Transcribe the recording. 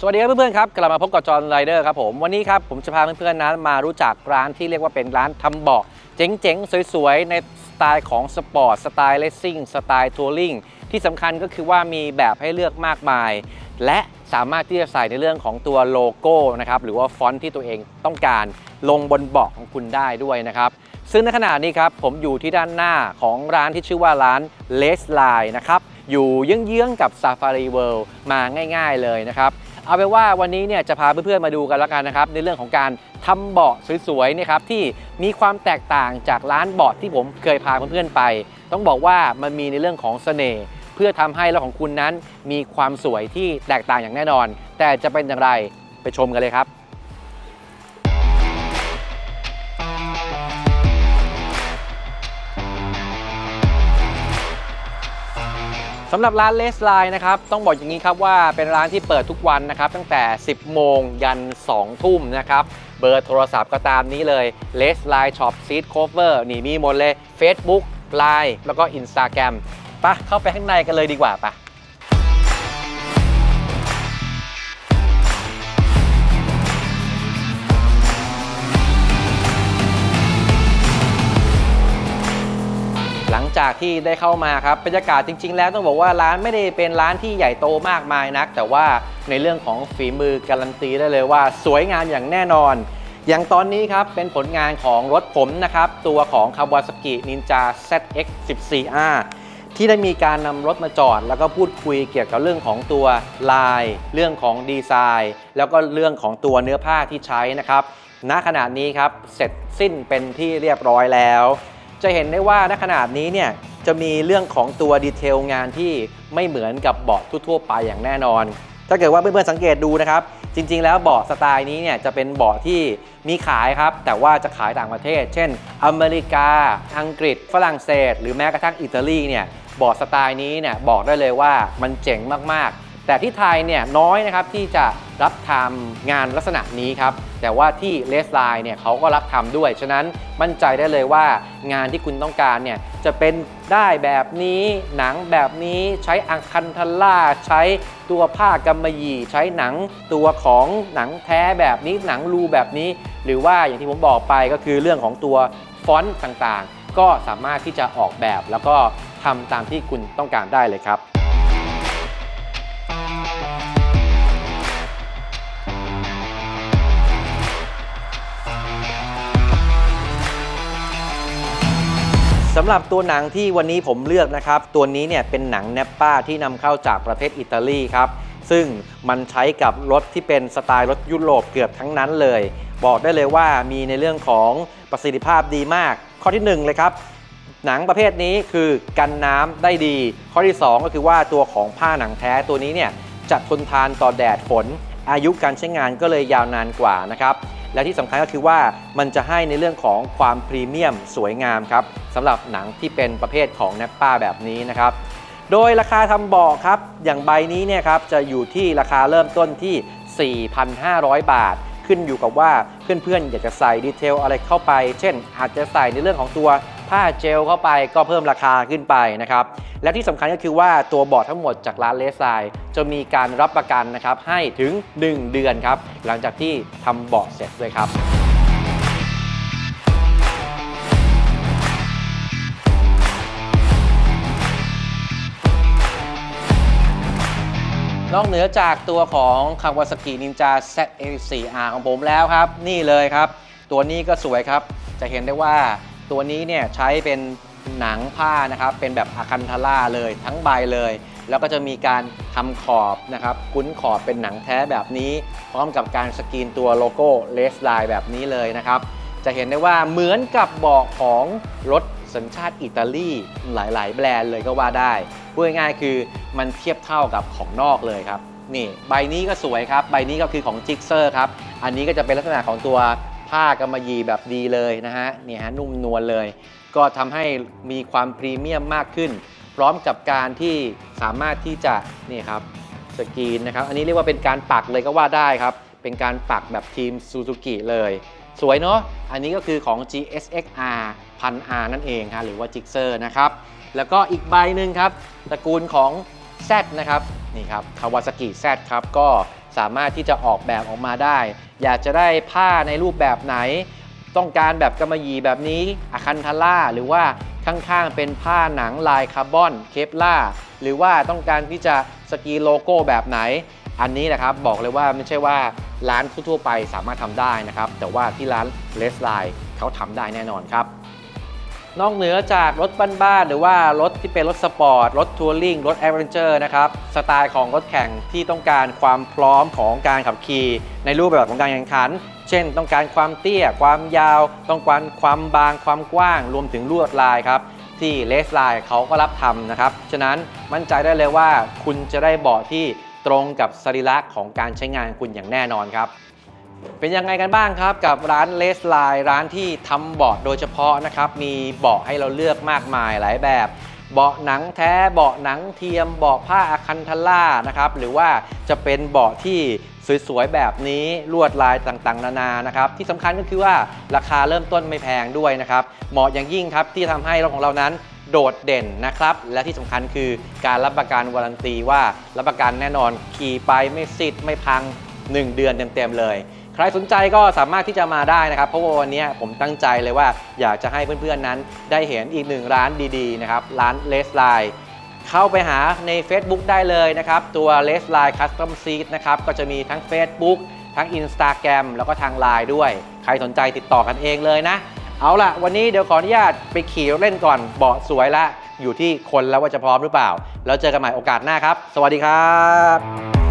สวัสดีครับเพื่อนๆครับกลับมาพบกับจอห์นไรเดอร์ครับผมวันนี้ครับผมจะพาเพื่อนๆนั้นมารู้จักร้านที่เรียกว่าเป็นร้านทำเบาะเจ๋งๆ สวยๆ ในสไตล์ของสปอร์ตสไตล์เลสซิ่งสไตล์ทัวริงที่สำคัญก็คือว่ามีแบบให้เลือกมากมาย และสามารถที่จะใส่ในเรื่องของตัวโลโก้นะครับหรือว่าฟอนต์ที่ตัวเองต้องการลงบนเบาะของคุณได้ด้วยนะครับซึ่งในขณะนี้ครับผมอยู่ที่ด้านหน้าของร้านที่ชื่อว่าร้าน l e s l i n e นะครับอยู่เยื้องๆกับ Safari World มาง่าย ๆเลยนะครับ เอาเป็นว่าวันนี้เนี่ยจะพาเพื่อนๆมาดูกันแล้วกันนะครับ ในเรื่องของการทำเบาะสวยๆนะครับที่มีความแตกต่างจากร้านเบาะที่ผมเคยพาเพื่อนๆไป ต้องบอกว่ามันมีในเรื่องของเสน่ห์เพื่อทำให้รถของคุณนั้นมีความสวยที่แตกต่างอย่างแน่นอน แต่จะเป็นอย่างไรไปชมกันเลยครับ สำหรับร้านเลสไลน์นะครับ ต้องบอกอย่างนี้ครับว่าเป็นร้านที่เปิดทุกวันนะครับ ตั้งแต่ 10 โมงยัน 2 ทุ่มนะครับ เบอร์โทรศัพท์ก็ตามนี้เลย l e s l i n e Shop Seat Cover นี่มีหมดเลย Facebook Line แล้วก็ Instagram ปะเข้าไปข้างในกันเลยดีกว่าปะากที่ได้เข้ามาครับบรรยากาศจริง ๆ แล้วต้องบอกว่าร้านไม่ได้เป็นร้านที่ใหญ่โตมากมายนัก แต่ว่าในเรื่องของฝีมือการันตีได้เลยว่า สวยงามอย่างแน่นอน อย่างตอนนี้ครับเป็นผลงานของรถผมนะครับ ตัวของ Kawasaki Ninja ZX 14R ที่ได้มีการนำรถมาจอด แล้วก็พูดคุยเกี่ยวกับเรื่องของตัวลาย เรื่องของดีไซน์ แล้วก็เรื่องของตัวเนื้อผ้าที่ใช้นะครับณขณะนี้ครับเสร็จสิ้นเป็นที่เรียบร้อยแล้ว จะเห็นได้ว่าณขนาดนี้เนี่ยจะมีเรื่องของตัวดีเทลงานที่ไม่เหมือนกับเบาะทั่วๆไปอย่างแน่นอน ถ้าเกิดว่าเพื่อนๆสังเกตดูนะครับ จริง ๆ แล้วเบาะสไตล์นี้เนี่ยจะเป็นเบาะที่มีขายครับ แต่ว่าจะขายต่างประเทศ เช่น อเมริกา อังกฤษ ฝรั่งเศส หรือแม้กระทั่งอิตาลีเนี่ยเบาะสไตล์นี้เนี่ยบอกได้เลยว่ามันเจ๋งมากๆ แต่ที่ไทยเนี่ยน้อยนะครับที่จะรับทำงานลักษณะนี้ครับ แต่ว่าที่เลสไลน์เนี่ยเขาก็รับทำด้วย ฉะนั้นมั่นใจได้เลยว่างานที่คุณต้องการเนี่ยจะเป็นได้แบบนี้หนังแบบนี้ใช้อังคันทล่าใช้ตัวผ้ากำมะหยี่ ใช้หนังตัวของหนังแท้แบบนี้หนังรูแบบนี้ หรือว่าอย่างที่ผมบอกไปก็คือเรื่องของตัวฟอนต์ต่างๆ ก็สามารถที่จะออกแบบแล้วก็ทำตามที่คุณต้องการได้เลยครับ สำหรับตัวหนังที่วันนี้ผมเลือกนะครับ ตัวนี้เนี่ยเป็นหนังแนปป้าที่นำเข้าจากประเทศอิตาลีครับ ซึ่งมันใช้กับรถที่เป็นสไตล์รถยุโรปเกือบทั้งนั้นเลย บอกได้เลยว่ามีในเรื่องของประสิทธิภาพดีมาก ข้อที่หนึ่งเลยครับ หนังประเภทนี้คือกันน้ำได้ดี ข้อที่ 2 ก็คือว่าตัวของผ้าหนังแท้ตัวนี้เนี่ยจะทนทานต่อแดดฝน อายุการใช้งานก็เลยยาวนานกว่านะครับ และที่สำคัญก็คือว่ามันจะให้ในเรื่องของความพรีเมียมสวยงามครับสำหรับหนังที่เป็นประเภทของแนปป้าแบบนี้นะครับโดยราคาทำเบาะครับอย่างใบนี้เนี่ยครับจะอยู่ที่ราคาเริ่มต้นที่ 4,500 บาท ขึ้นอยู่กับว่าเพื่อนๆอยากจะใส่ดีเทลอะไรเข้าไป เช่น อาจจะใส่ในเรื่องของตัว ผ้าเจลเข้าไปก็เพิ่มราคาขึ้นไปนะครับ และที่สำคัญก็คือว่าตัวเบาะทั้งหมดจากร้านเลสไซจะมีการรับประกันนะครับให้ถึง 1 เดือนครับ หลังจากที่ทำเบาะเสร็จด้วยครับนอกเหนือจากตัวของ Kawasaki Ninja ZA4R ของผมแล้วครับ นี่เลยครับ ตัวนี้ก็สวยครับ จะเห็นได้ว่า ตัวนี้เนี่ยใช้เป็นหนังผ้านะครับ เป็นแบบอาคันทาร่าเลยทั้งใบเลย แล้วก็จะมีการทำขอบนะครับคุ้นขอบเป็นหนังแท้แบบนี้ พร้อมกับการสกรีนตัวโลโก้เลสไลน์แบบนี้เลยนะครับ จะเห็นได้ว่าเหมือนกับเบอกของรถสัญชาติอิตาลีหลาย ๆ แบรนด์เลยก็ว่าได้พูดง่ายๆคือมันเทียบเท่ากับของนอกเลยครับนี่ใบนี้ก็สวยครับ ใบนี้ก็คือของจิกเซอร์ครับ อันนี้ก็จะเป็นลักษณะของตัว ผ้ากำมะหยี่แบบดีเลยนะฮะเนี่ยฮะนุ่มนวลเลย ก็ทำให้มีความพรีเมียมมากขึ้น พร้อมกับการที่สามารถที่จะนี่ครับสกรีนนะครับ อันนี้เรียกว่าเป็นการปักเลยก็ว่าได้ครับ เป็นการปักแบบทีมซูซูกิเลย สวยเนาะอันนี้ก็คือของ GSXR 1000R นั่นเองฮะหรือว่า Gixxer นะครับแล้วก็อีกใบหนึ่งครับตระกูลของ Z นะครับนี่ครับ Kawasaki Z ครับก็ สามารถที่จะออกแบบออกมาได้ อยากจะได้ผ้าในรูปแบบไหน ต้องการแบบกำมะหยี่แบบนี้อะคันทาร่าหรือว่าข้างๆ เป็นผ้าหนังลายคาร์บอนเคปล่าหรือว่าต้องการที่จะสกีโลโก้แบบไหน อันนี้นะครับบอกเลยว่าไม่ใช่ว่าร้านทั่วๆไปสามารถทำได้นะครับ แต่ว่าที่ร้านเลสไลน์เขาทำได้แน่นอนครับ นอกเหนือจากรถบ้านๆหรือว่ารถที่เป็นรถสปอร์ต รถทัวริงรถแอดเวนเจอร์นะครับสไตล์ของรถแข่งที่ต้องการความพร้อมของการขับขี่ในรูปแบบของการแข่งขัน เช่น ต้องการความเตี้ย ความยาว ต้องการความบาง ความกว้าง รวมถึงลวดลายครับที่เลสไลน์เขาก็รับทำนะครับ ฉะนั้นมั่นใจได้เลยว่าคุณจะได้เบาะที่ตรงกับสรีระของการใช้งานคุณอย่างแน่นอนครับ เป็นยังไงกันบ้างครับกับร้านเลสไลน์ร้านที่ทำเบาะโดยเฉพาะนะครับ มีเบาะให้เราเลือกมากมายหลายแบบ เบาะหนังแท้เบาะหนังเทียมเบาะผ้าอะคันทล่านะครับหรือว่าจะเป็นเบาะที่สวยๆแบบนี้ลวดลายต่างๆ นานานะครับที่สำคัญก็คือว่าราคาเริ่มต้นไม่แพงด้วยนะครับเหมาะอย่างยิ่งครับที่ทำให้รถของเรานั้น โดดเด่นนะครับ และที่สำคัญคือการรับประกันวารันตีว่ารับประกันแน่นอนขี่ไปไม่สิทธิ์ไม่พัง 1 เดือนเต็มๆเลย ใครสนใจก็สามารถที่จะมาได้นะครับ เพราะว่าวันนี้ผมตั้งใจเลยว่าอยากจะให้เพื่อนๆนั้นได้เห็นอีกหนึ่งร้านดีๆนะครับร้านเลสไลน์เข้าไปหาใน Facebook ได้เลยนะครับ ตัว l e s l i n e Custom Seat นะครับก็จะมีทั้ง Facebook ทั้ง Instagram แล้วก็ทาง Line ด้วย ใครสนใจติดต่อกันเองเลยนะ เอาล่ะ วันนี้เดี๋ยวขออนุญาตไปขี่เล่นก่อนเบาะสวยละ อยู่ที่คนแล้วว่าจะพร้อมหรือเปล่า แล้วเจอกันใหม่โอกาสหน้าครับ สวัสดีครับ